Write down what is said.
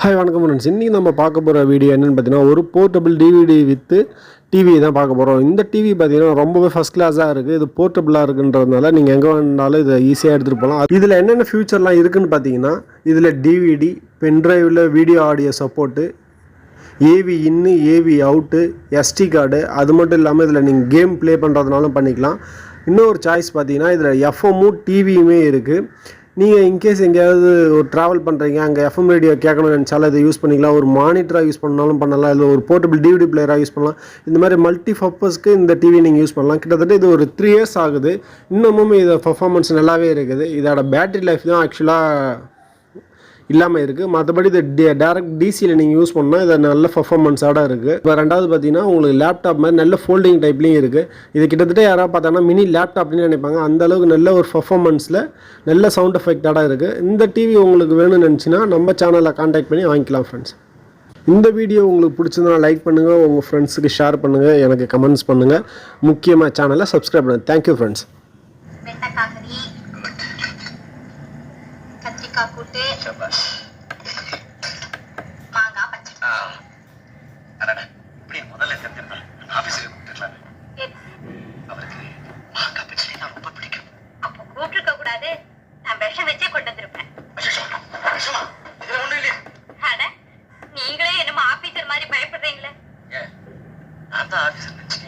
Hi வணக்கம் friends இன்றைக்கி நம்ம பார்க்க போகிற வீடியோ என்னென்னு பார்த்தீங்கன்னா ஒரு போர்ட்டபிள் டிவிடி வித்து டிவி தான் பார்க்க போகிறோம் இந்த டிவி பார்த்தீங்கன்னா ரொம்பவே ஃபஸ்ட் கிளாஸாக இருக்குது இது போர்ட்டபிளாக இருக்குன்றதுனால நீங்கள் எங்கே வேணாலும் இதை ஈஸியாக எடுத்துகிட்டு போகலாம் இதில் என்னென்ன ஃபியூச்சர்லாம் இருக்குன்னு பார்த்தீங்கன்னா இதில் DVD பென்ட்ரைவில் video audio support AV in AV out SD card அது மட்டும் இல்லாமல் இதில் நீங்கள் கேம் ப்ளே பண்ணுறதுனாலும் பண்ணிக்கலாம். இன்னொரு சாய்ஸ் பார்த்தீங்கன்னா இதில் எஃப்எம்மும் டிவியுமே இருக்குது நீங்கள் இன்கேஸ் எங்கேயாவது ஒரு ட்ராவல் பண்ணுறீங்க அங்கே எஃப்எம் ரேடியோ கேட்கணும்னு நினச்சாலும் இதை யூஸ் பண்ணிக்கலாம். ஒரு மானிட்டராக யூஸ் பண்ணாலும் பண்ணலாம். இல்லை ஒரு போர்ட்டபிள் டிவிடி பிளேயராக யூஸ் பண்ணலாம். இந்த மாதிரி மல்டி பர்பஸ்க்கு இந்த டிவி நீங்கள் யூஸ் பண்ணலாம். கிட்டத்தட்ட இது ஒரு த்ரீ இயர்ஸ் ஆகுது. இன்னமும் இதை பர்ஃபார்மன்ஸ் நல்லாவே இருக்குது. இதோட பேட்டரி லைஃப் தான் ஆக்சுவலாக இல்லாமல் இருக்குது மற்றபடி இது டேரக்ட் டிசியில் நீங்கள் யூஸ் பண்ணால் இது நல்ல பர்ஃபார்மன்ஸாக இருக்குது இப்போ ரெண்டாவது பார்த்தீங்கன்னா உங்களுக்கு லேப்டாப் மாதிரி நல்ல ஃபோல்டிங் டைப்லேயும் இருக்குது இது கிட்டத்தட்ட யாராவது பார்த்தாங்கன்னா மினி லேப்டாப்னு நினைப்பாங்க. அந்த அளவுக்கு நல்ல ஒரு பர்ஃபார்மன்ஸில் நல்ல சவுண்ட் எஃபெக்டாக இருக்குது இந்த டிவி உங்களுக்கு வேணும்னு நினச்சின்னா நம்ம சேனலில் காண்டாக்ட் பண்ணி வாங்கிக்கலாம் ஃப்ரெண்ட்ஸ் இந்த வீடியோ உங்களுக்கு பிடிச்சிருந்தா லைக் பண்ணுங்கள் உங்கள் ஃப்ரெண்ட்ஸுக்கு ஷேர் பண்ணுங்கள் எனக்கு கமெண்ட்ஸ் பண்ணுங்கள் முக்கியமாக சேனலை சப்ஸ்கிரைப் பண்ணுங்கள் தேங்க்யூ ஃப்ரெண்ட்ஸ் கத்திரிக்காய் கூட்டு மாங்காய் பச்சை முதல்ல அப்போ கூப்பிட்டுருக்க கூடாது. நான் விஷம் வச்சே கொண்டு வந்திருப்பேன். இதுல நீங்களே என்னமோ ஆபீசர் மாதிரி பயப்படுறீங்களே. நான் தான் ஆபீசர் நினைச்சு